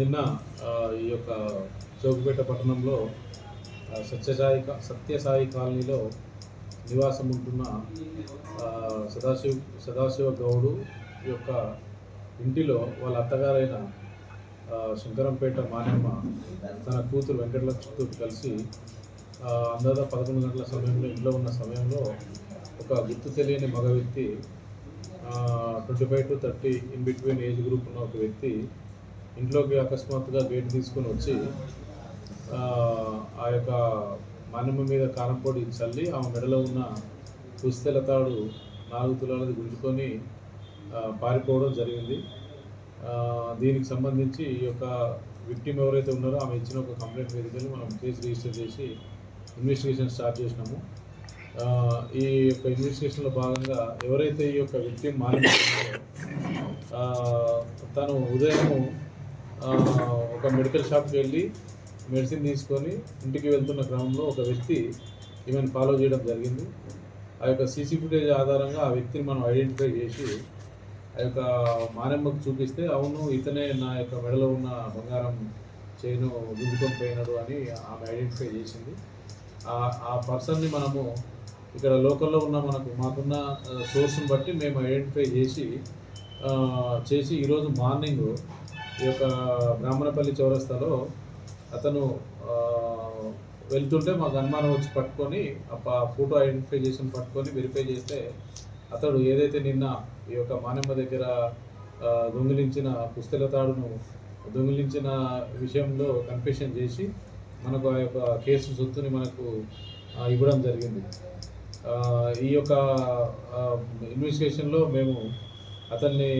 నిన్న ఈ యొక్క చౌకపేట పట్టణంలో సత్యసాయి సత్యసాయి కాలనీలో నివాసం ఉంటున్న సదాశివ సదాశివ గౌడు యొక్క ఇంటిలో వాళ్ళ అత్తగారైన శంకరంపేట మానమ్మ తన కూతురు వెంకటలక్ష్మితో కలిసి అందాదా పదకొండు గంటల సమయంలో ఇంట్లో ఉన్న సమయంలో ఒక గుర్తు తెలియని మగ వ్యక్తి twenty five to thirty in between age group ఉన్న ఒక వ్యక్తి ఇంట్లోకి అకస్మాత్తుగా గేట్ తీసుకొని వచ్చి ఆ, యొక్క మానమ్మ మీద కారంపొడి చల్లి ఆమె మెడలో ఉన్న పుస్తెల తాడు నాలుగు తులాలది గుంజుకొని పారిపోవడం జరిగింది. దీనికి సంబంధించి ఈ యొక్క విక్టిమ్ ఎవరైతే ఉన్నారో ఆమె ఇచ్చిన ఒక కంప్లైంట్ మీదకి మనం కేసు రిజిస్టర్ చేసి ఇన్వెస్టిగేషన్ స్టార్ట్ చేసినాము. ఈ యొక్క ఇన్వెస్టిగేషన్లో భాగంగా ఎవరైతే ఈ యొక్క విక్టిమ్ మానవ తను ఉదయము ఒక మెడికల్ షాప్కి వెళ్ళి మెడిసిన్ తీసుకొని ఇంటికి వెళ్తున్న క్రమంలో ఒక వ్యక్తి ఈమెను ఫాలో చేయడం జరిగింది. ఆ యొక్క సీసీ ఫుటేజ్ ఆధారంగా ఆ వ్యక్తిని మనం ఐడెంటిఫై చేసి ఆ యొక్క మారెమ్మకు చూపిస్తే అవును ఇతనే నా యొక్క మెడలో ఉన్న బంగారం చేయను గుంజుకొని పోయినాడు అని ఆమె ఐడెంటిఫై చేసింది. ఆ ఆ పర్సన్ని మనము ఇక్కడ లోకల్లో ఉన్న మనకు మాకున్న సోర్స్ని బట్టి మేము ఐడెంటిఫై చేసి చేసి ఈరోజు మార్నింగ్ ఈ యొక్క బ్రాహ్మణపల్లి చౌరస్తాలో అతను వెళ్తుంటే మాకు అనుమానం వచ్చి పట్టుకొని ఆ ఫోటో ఐడెంటిఫై పట్టుకొని వెరిఫై చేస్తే అతడు ఏదైతే నిన్న ఈ యొక్క మానమ్మ దగ్గర దొంగిలించిన పుస్తల తాడును దొంగిలించిన విషయంలో కన్ఫెషన్ చేసి మనకు ఆ యొక్క కేసు సొత్తుని మనకు ఇవ్వడం జరిగింది. ఈ యొక్క ఇన్వెస్టిగేషన్లో మేము అతన్ని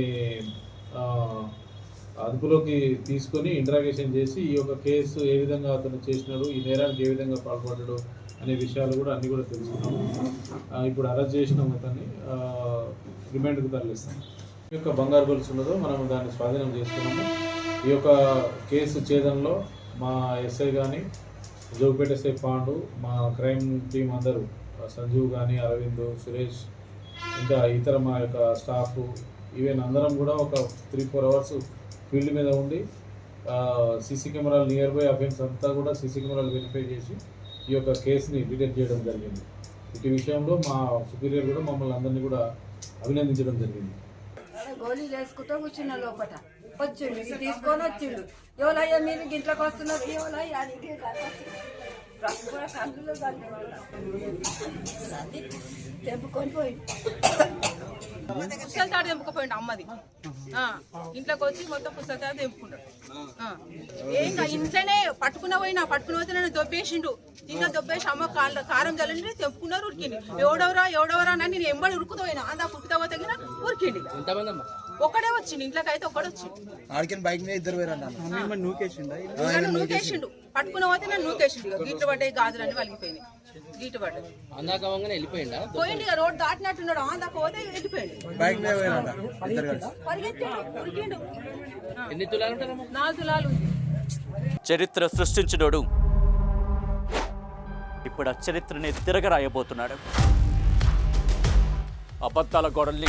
అదుపులోకి తీసుకొని ఇంటరాగేషన్ చేసి ఈ యొక్క కేసు ఏ విధంగా అతను చేసినాడు ఈ నేరానికి ఏ విధంగా పాల్పడ్డాడు అనే విషయాలు కూడా అన్నీ కూడా తెలుసుకున్నాము ఇప్పుడు అరెస్ట్ చేసినాం అతన్ని. రిమాండ్కు రిమాండ్కి తరలిస్తాం. ఈ యొక్క బంగారు గొలుసు ఉన్నదో మనం దాన్ని స్వాధీనం చేసుకున్నాము. ఈ యొక్క కేసు ఛేదంలో మా ఎస్ఐ కానీ జోగిపేట ఎస్ఐ పాండు మా క్రైమ్ టీం అందరూ సంజీవ్ కానీ అరవింద్ సురేష్ ఇంకా ఇతర మా యొక్క స్టాఫ్ ఈవెన్ అందరం కూడా ఒక త్రీ ఫోర్ అవర్స్ ఫీల్డ్ మీద ఉండి సీసీ కెమెరాలు నియర్ బై అఫెన్స్ అంతా కూడా సీసీ కెమెరాలు వెరిఫై చేసి ఈ యొక్క కేసుని డిటెక్ట్ చేయడం జరిగింది. ఇటు విషయంలో మా సుపీరియర్ కూడా మమ్మల్ని అందరినీ కూడా అభినందించడం జరిగింది. గోళీలు వేసుకుంటూ కూర్చున్న లోపల వచ్చిండు తీసుకొని వచ్చిండు. ఎవరయ్యా మీరు ఇంట్లోకి వస్తున్నారు? ఎవరయ్యా అని తెంపుకొని పోయి తాడు తెంపుకపోయిండు అమ్మది. ఆ, ఇంట్లోకి వచ్చి మొత్తం పుస్తకాలు తాడు తెంపుకున్నాడు ఏం ఇంట్లోనే పట్టుకున్న పోయినా పట్టుకున్న పోతే నన్ను దొబ్బేసిండు. ఇంకా దొబ్బేసి అమ్మ కాళ్ళ కారం చల్లని తెంపుకున్నారు ఉరికింది ఎవడెవరా ఎవడెవరా అని నేను ఎంబడి ఉరుకుతో పోయినా. అందా పుట్టుతా పోతే ఉరికిండి ఒక్కడే వచ్చిండు ఇంట్లోకి అయితే ఒక్కడే వచ్చిండు. ఆడికి బైక్ మీద ఇద్దరు వేరు అన్న. నన్ను నూకేసిండు? పట్టుకున్న పోతే నన్ను నూకేసిండు గీట్లు పడ్డాయి గాజులన్నీ వలిగిపోయినాయి. గీటు పడ్డాయి. పోయిండు ఇక రోడ్ దాటినట్టున్నాడు. ఆందాక పోతే వెళ్ళిపోయిండు. పరిగెత్తాడు ఉరికిండు. ఆ, నాలుగు తులాలు చరిత్ర సృష్టించినోడు. ఇప్పుడు ఆ చరిత్రని తిరగరాయబోతున్నాడు. అబద్ధాల గోడల్ని